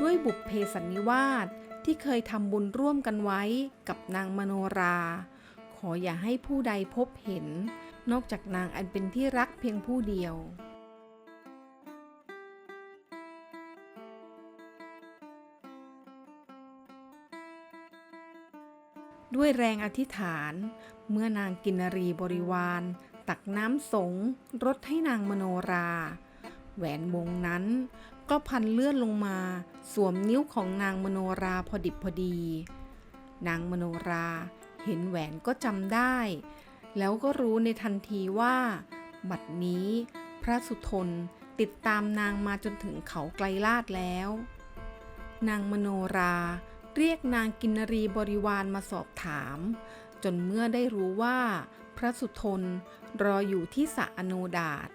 ด้วยบุพเพสันนิวาสที่เคยทำบุญร่วมกันไว้กับนางมโนรา ขออย่าให้ผู้ใดพบเห็น นอกจากนางอันเป็นที่รักเพียงผู้เดียวด้วยแรงอธิษฐาน เมื่อนางกินรีบริวาร ตักน้ำสงรดให้นางมโนรา แหวนวงนั้น ก็พันเลื่อนลงมา สวมนิ้วของนางมโนราพอดิบพอดี นางมโนราเห็นแหวนก็จำได้ แล้วก็รู้ในทันทีว่า บัดนี้ พระสุทนติดตามนางมาจนถึงเขาไกลลาดแล้ว นางมโนราเรียกนางกินรีบริวารมาสอบถาม จนเมื่อได้รู้ว่า พระสุทนรออยู่ที่สะอโนดาต